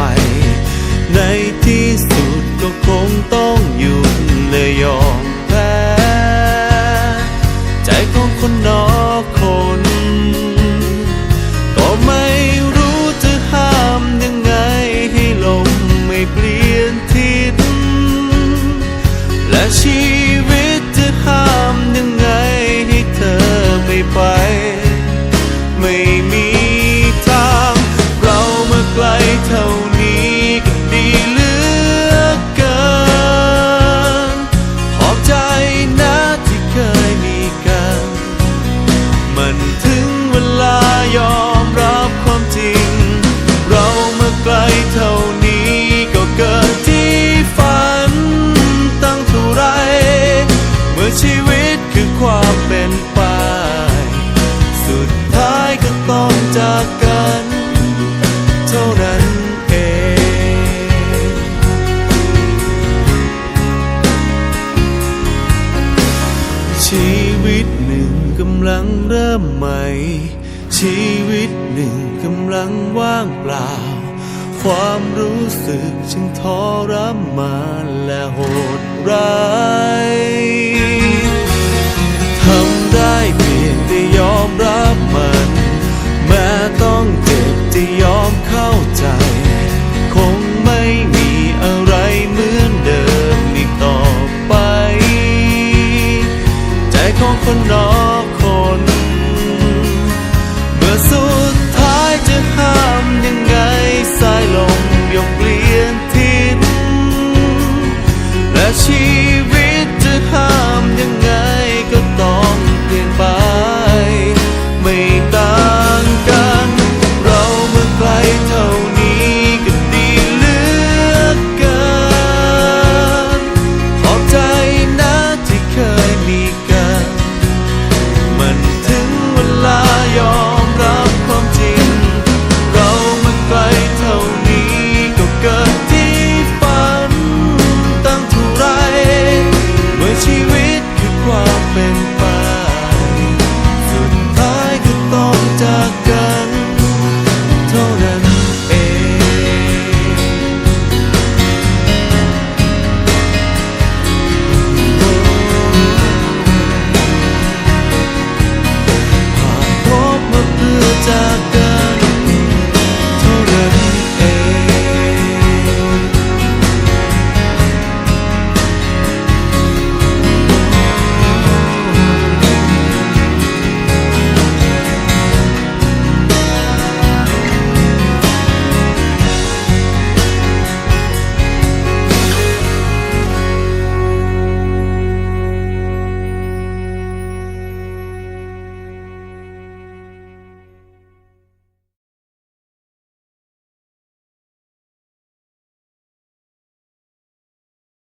ไป ในที่สุดก็คงต้องหยุดและยอมแพ้ ใจของคนนอกคน ก็ไม่รู้จะห้ามยังไงให้ลมไม่เปลี่ยนทิศและชี ความเป็นไป สุดท้ายก็ต้องจากกัน เท่านั้นเอง ชีวิตหนึ่งกำลังเริ่มใหม่ ชีวิตหนึ่งกำลังว่างเปล่า ความรู้สึกจึงทรมานและโหดร้าย she juventud.